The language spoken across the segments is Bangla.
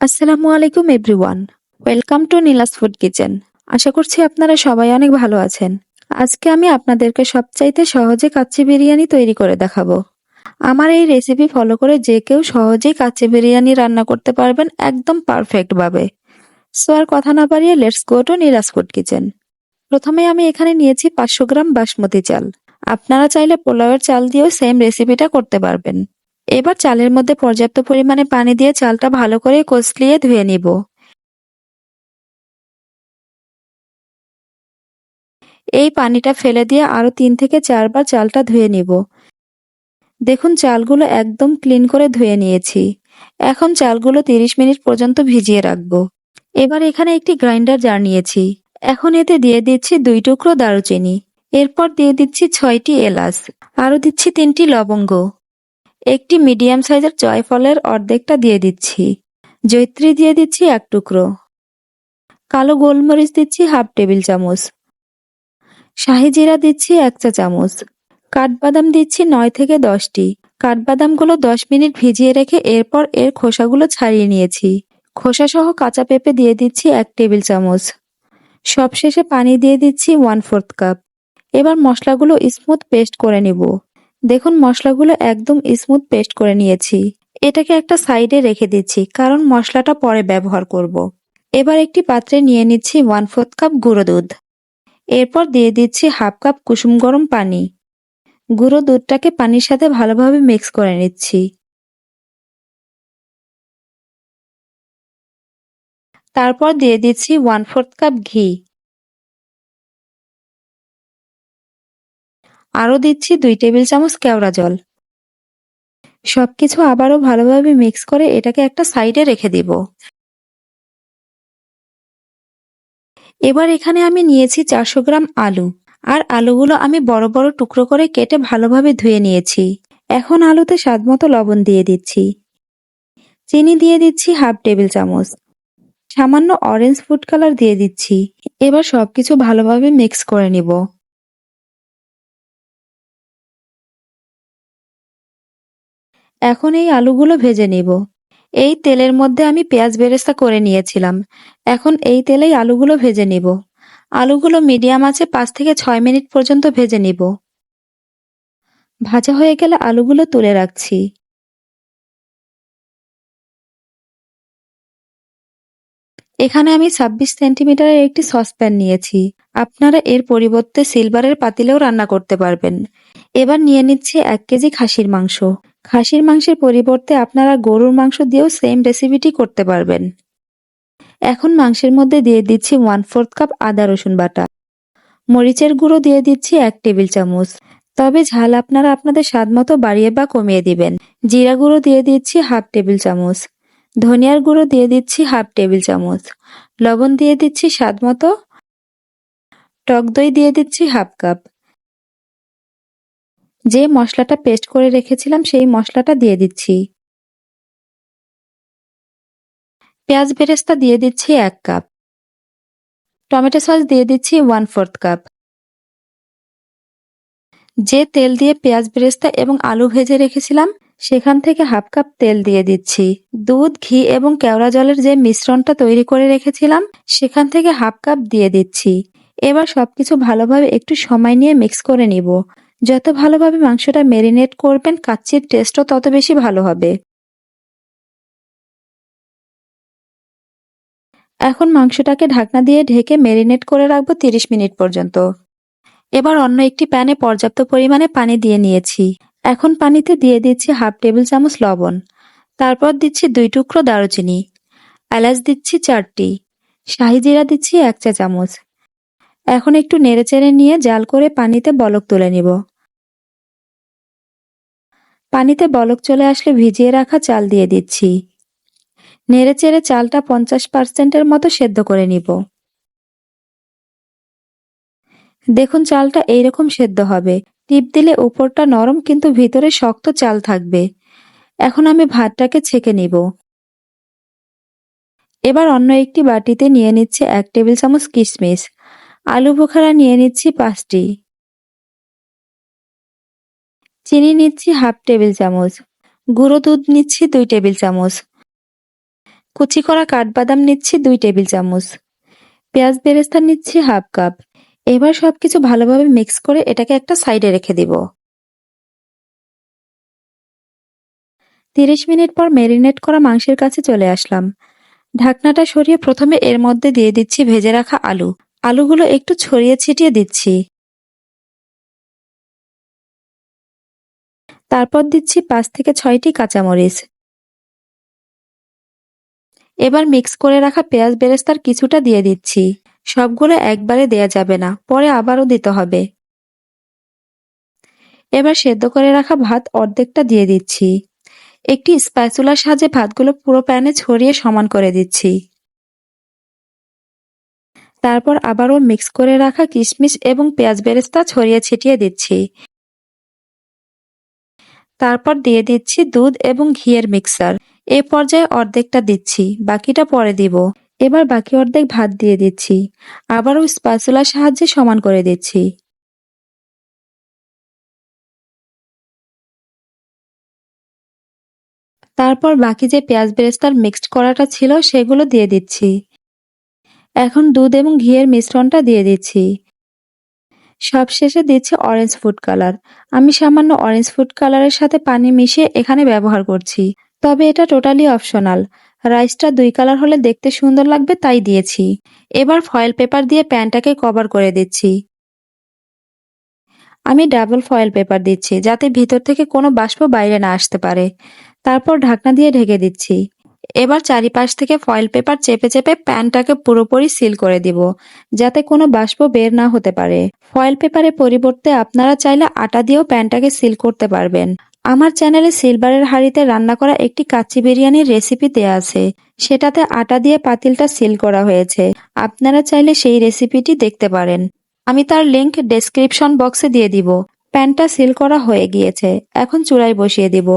আসসালামু আলাইকুম, everyone. Welcome to Nila's food kitchen. আশা করছি আপনারা সবাই অনেক ভালো আছেন। আজকে আমি আপনাদেরকে সবচাইতে সহজে কাচ্চি বিরিয়ানি তৈরি করে দেখাবো। আমার এই রেসিপি ফলো করে যে কেউ সহজেই কাচ্চি বিরিয়ানি রান্না করতে পারবেন একদম পারফেক্ট ভাবে। সো আর কথা না বাড়িয়ে let's go to Nila's food kitchen. প্রথমে আমি এখানে নিয়েছি পাঁচশো গ্রাম বাসমতি চাল। আপনারা চাইলে পোলাওয়ের চাল দিয়েও সেম রেসিপিটা করতে পারবেন। এবার চালের মধ্যে পর্যাপ্ত পরিমাণে পানি দিয়ে চালটা ভালো করে কষলিয়ে ধুয়ে নিব। এই পানিটা ফেলে দিয়ে আরও তিন থেকে চারবার চালটা ধুয়ে নিব। দেখুন, চালগুলো একদম ক্লিন করে ধুয়ে নিয়েছি। এখন চালগুলো তিরিশ মিনিট পর্যন্ত ভিজিয়ে রাখব। এবার এখানে একটি গ্রাইন্ডার জার নিয়েছি। এখন এতে দিয়ে দিচ্ছি দুই টুকরো দারুচিনি। এরপর দিয়ে দিচ্ছি ছয়টি এলাচ। আরও দিচ্ছি তিনটি লবঙ্গ। একটি মিডিয়াম সাইজের জয়ফলের অর্ধেকটা দিয়ে দিচ্ছি। জৈত্রী দিয়ে দিচ্ছি এক টুকরো। কালো গোলমরিচ দিচ্ছি হাফ টেবিল চামচ। শাহি জিরা দিচ্ছি এক চা চামচ। কাঠবাদাম দিচ্ছি নয় থেকে দশটি। কাঠবাদামগুলো দশ মিনিট ভিজিয়ে রেখে এরপর এর খোসাগুলো ছাড়িয়ে নিয়েছি। খোসা সহ কাঁচা পেঁপে দিয়ে দিচ্ছি এক টেবিল চামচ। সবশেষে পানি দিয়ে দিচ্ছি ওয়ান ফোর্থ কাপ। এবার মশলাগুলো স্মুথ পেস্ট করে নিব। দেখুন, মশলাগুলো একদম স্মুথ পেস্ট করে নিয়েছি। এটাকে একটা সাইডে রেখে দিচ্ছি, কারণ মশলাটা পরে ব্যবহার করব। এবার একটি পাত্রে নিয়ে নিচ্ছি ওয়ান ফোর্থ কাপ গুঁড়ো দুধ। এরপর দিয়ে দিচ্ছি হাফ কাপ কুসুম গরম পানি। গুঁড়ো দুধটাকে পানির সাথে ভালোভাবে মিক্স করে নিচ্ছি। তারপর দিয়ে দিচ্ছি ওয়ান ফোর্থ কাপ ঘি। আরও দিচ্ছি দুই টেবিল চামচ কেওড়া জল। সবকিছু আবারও ভালোভাবে মিক্স করে এটাকে একটা সাইডে রেখে দিব। এবার এখানে আমি নিয়েছি চারশো গ্রাম আলু। আর আলুগুলো আমি বড় বড় টুকরো করে কেটে ভালোভাবে ধুয়ে নিয়েছি। এখন আলুতে স্বাদ মতো লবণ দিয়ে দিচ্ছি। চিনি দিয়ে দিচ্ছি হাফ টেবিল চামচ। সামান্য অরেঞ্জ ফুড কালার দিয়ে দিচ্ছি। এবার সবকিছু ভালোভাবে মিক্স করে নিব। এখন এই আলুগুলো ভেজে নিব। এই তেলের মধ্যে আমি পেঁয়াজ বেরেস্তা করে নিয়েছিলাম। এখন এই তেলেই আলুগুলো ভেজে নিব। আলুগুলো মিডিয়াম আছে পাঁচ থেকে ছয় মিনিট পর্যন্ত ভেজে নিব। ভাজা হয়ে গেলে আলুগুলো তুলে রাখছি। এখানে আমি ছাব্বিশ সেন্টিমিটারের একটি সসপ্যান নিয়েছি। আপনারা এর পরিবর্তে সিলভারের পাতিলেও রান্না করতে পারবেন। এবার নিয়ে নিচ্ছি এক কেজি খাসির মাংস। খাসির মাংসের পরিবর্তে আপনারা গরুর মাংস দিয়েও সেম রেসিপিটি করতে পারবেন। এখন মাংসের মধ্যে দিয়ে দিচ্ছি ওয়ান ফোর্থ কাপ আদা রসুন বাটা। মরিচের গুঁড়ো দিয়ে দিচ্ছি এক টেবিল চামচ। তবে ঝাল আপনারা আপনাদের স্বাদ মতো বাড়িয়ে বা কমিয়ে দিবেন। জিরা গুঁড়ো দিয়ে দিচ্ছি হাফ টেবিল চামচ। ধনিয়ার গুঁড়ো দিয়ে দিচ্ছি হাফ টেবিল চামচ। লবণ দিয়ে দিচ্ছি স্বাদ মতো টক দই দিয়ে দিচ্ছি হাফ কাপ। যে মশলাটা পেস্ট করে রেখেছিলাম, সেই মশলাটা দিয়ে দিচ্ছি। পেঁয়াজ বেরেস্তা দিয়ে দিচ্ছি এক কাপ। টমেটো সস দিয়ে দিচ্ছি ওয়ান ফোর্থ কাপ। যে তেল দিয়ে পেঁয়াজ বেরেস্তা এবং আলু ভেজে রেখেছিলাম, সেখান থেকে হাফ কাপ তেল দিয়ে দিচ্ছি। দুধ, ঘি এবং কেওড়া জলের যে মিশ্রণটা তৈরি করে রেখেছিলাম, সেখান থেকে হাফ কাপ দিয়ে দিচ্ছি। এবার সবকিছু ভালোভাবে একটু সময় নিয়ে মিক্স করে নিব। যত ভালোভাবে মাংসটা ম্যারিনেট করবেন, কাচ্চির টেস্টও তত বেশি ভালো হবে। এখন মাংসটাকে ঢাকনা দিয়ে ঢেকে ম্যারিনেট করে রাখব তিরিশ মিনিট পর্যন্ত। এবার অন্য একটি প্যানে পর্যাপ্ত পরিমাণে পানি দিয়ে নিয়েছি। এখন পানিতে দিয়ে দিচ্ছি হাফ টেবিল চামচ লবণ। তারপর দিচ্ছি দুই টুকরো দারুচিনি। এলাচ দিচ্ছি চারটি। শাহি জিরা দিচ্ছি এক চা চামচ। এখন একটু নেড়েচেড়ে নিয়ে জাল করে পানিতে বলক তুলে নিব। পানিতে বলক চলে আসলে ভিজিয়ে রাখা চাল দিয়ে দিচ্ছি। নেড়ে চেড়ে চালটা পঞ্চাশ পার্সেন্টের মতো সেদ্ধ করে নিব। দেখুন চালটা এইরকম সেদ্ধ হবে। টিপ দিলে উপরটা নরম কিন্তু ভিতরে শক্ত চাল থাকবে। এখন আমি ভাতটাকে ছেঁকে নিব। এবার অন্য একটি বাটিতে নিয়ে নিচ্ছে এক টেবিল চামচ কিশমিশ। আলু বোখারা নিয়ে নিচ্ছি পাঁচটি। চিনি নিচ্ছি হাফ টেবিল চামচ। গুঁড়ো দুধ নিচ্ছি দুই টেবিল চামচ। কুচি করা কাঠবাদাম নিচ্ছি দুই টেবিল চামচ। পেঁয়াজ বেরেস্তা নিচ্ছি হাফ কাপ। এবার সবকিছু ভালোভাবে মিক্স করে এটাকে একটা সাইডে রেখে দিব। তিরিশ মিনিট পর ম্যারিনেট করা মাংসের কাছে চলে আসলাম। ঢাকনাটা সরিয়ে প্রথমে এর মধ্যে দিয়ে দিচ্ছি ভেজে রাখা আলু। আলুগুলো একটু ছড়িয়ে ছিটিয়ে দিচ্ছি। তারপর দিচ্ছি পাঁচ থেকে ছয়টি কাঁচামরিচ। এবার মিক্স করে রাখা পেঁয়াজ বেরেস্তার কিছুটা দিয়ে দিচ্ছি। সবগুলো একবারে দেয়া যাবে না, পরে আবারও দিতে হবে। এবার সেদ্ধ করে রাখা ভাত অর্ধেকটা দিয়ে দিচ্ছি। একটি স্প্যাচুলার সাহায্যে ভাতগুলো পুরো প্যানে ছড়িয়ে সমান করে দিচ্ছি। তারপর আবারও মিক্স করে রাখা কিশমিশ এবং পেঁয়াজ বেরেস্তা ছড়িয়ে ছিটিয়ে দিচ্ছি। তারপর দিয়ে দিচ্ছি দুধ এবং ঘিয়ের মিক্সার। এ পর্যায়ে অর্ধেকটা দিচ্ছি, বাকিটা পরে দিব। এবার বাকি অর্ধেক ভাত দিয়ে দিচ্ছি। আবারও স্প্যাচুলার সাহায্যে সমান করে দিচ্ছি। তারপর বাকি যে পেঁয়াজ বেরেস্তার মিক্সড করাটা ছিল, সেগুলো দিয়ে দিচ্ছি। এখন দুধ এবং ঘিয়ের মিশ্রণটা দিয়ে দিচ্ছি। সবশেষে দিচ্ছি অরেঞ্জ ফুড কালার আমি সামান্য অরেঞ্জ ফুড কালারের সাথে পানি মিশিয়ে এখানে ব্যবহার করছি। তবে এটা টোটালি অপশনাল রাইসটা দুই কালার হলে দেখতে সুন্দর লাগবে তাই দিয়েছি। এবার ফয়েল পেপার দিয়ে প্যানটাকে কভার করে দিচ্ছি। আমি ডাবল ফয়েল পেপার দিচ্ছি, যাতে ভিতর থেকে কোনো বাষ্প বাইরে না আসতে পারে। তারপর ঢাকনা দিয়ে ঢেকে দিচ্ছি। এবার চারিপাশ থেকে ফয়েল পেপার চেপে চেপে প্যানটাকে পুরোপুরি সিল করে দিব, যাতে কোনো বাষ্প বের না হতে পারে। ফয়েল পেপারের পরিবর্তে আপনারা চাইলে আটা দিয়েও প্যানটাকে সিল করতে পারবেন। আমার চ্যানেলে সিলভারের হাঁড়িতে রান্না করা একটি কাচ্চি বিরিয়ানির রেসিপি দেয়া আছে। সেটাতে আটা দিয়ে পাতিলটা সিল করা হয়েছে। আপনারা চাইলে সেই রেসিপিটি দেখতে পারেন। আমি তার লিংক ডেসক্রিপশন বক্সে দিয়ে দিব। প্যানটা সিল করা হয়ে গিয়েছে। এখন চুলায় বসিয়ে দিব।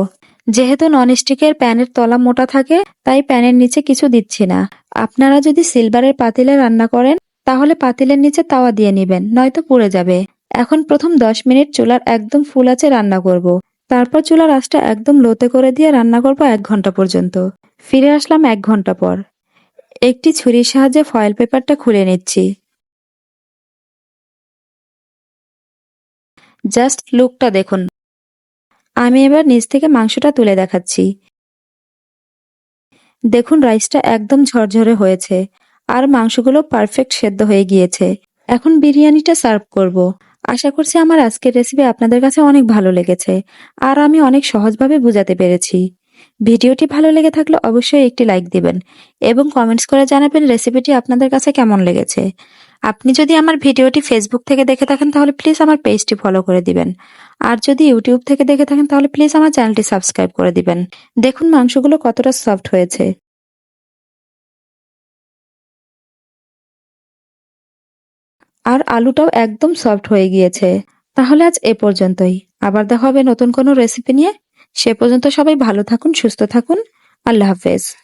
যেহেতু ননস্টিকের প্যানের তলা মোটা থাকে, তাই প্যানের নিচে কিছু দিচ্ছি না। আপনারা যদি সিলভারের পাতিলে রান্না করেন, তাহলে পাতিলের নিচে তাওয়া দিয়ে নেবেন, নয়তো পুড়ে যাবে। এখন প্রথম দশ মিনিট চুলার একদম ফুল আছে রান্না করব। তারপর চুলার আঁচটা একদম লোতে করে দিয়ে রান্না করব এক ঘণ্টা পর্যন্ত। ফিরে আসলাম এক ঘণ্টা পর। একটি ছুরির সাহায্যে ফয়েল পেপারটা খুলে নিচ্ছি। জাস্ট লুকটা দেখুন। আমি এবার নিচ থেকে মাংসটা তুলে দেখাচ্ছি। দেখুন, রাইসটা একদম ঝরঝরে হয়েছে, আর মাংসগুলো পারফেক্ট সেদ্ধ হয়ে গিয়েছে। এখন বিরিয়ানিটা সার্ভ করব। আশা করছি আমার আজকের রেসিপি আপনাদের কাছে অনেক ভালো লেগেছে, আর আমি অনেক সহজভাবে বুঝাতে পেরেছি। ভিডিওটি ভালো লেগে থাকলে অবশ্যই একটি লাইক দিবেন, এবং কমেন্টস করে জানাবেন রেসিপিটি আপনাদের কাছে কেমন লেগেছে। আপনি যদি আমার ভিডিওটি ফেসবুক থেকে দেখে থাকেন, তাহলে প্লিজ আমার পেজটি ফলো করে দিবেন। আর যদি ইউটিউব থেকে দেখে থাকেন, তাহলে প্লিজ আমার চ্যানেলটি সাবস্ক্রাইব করে দিবেন। দেখুন মাংসগুলো কতটা সফট হয়েছে। আর আলুটাও একদম সফট হয়ে গিয়েছে। তাহলে আজ এ পর্যন্তই। আবার দেখা হবে নতুন কোনো রেসিপি নিয়ে। সে পর্যন্ত সবাই ভালো থাকুন, সুস্থ থাকুন। আল্লাহ হাফেজ।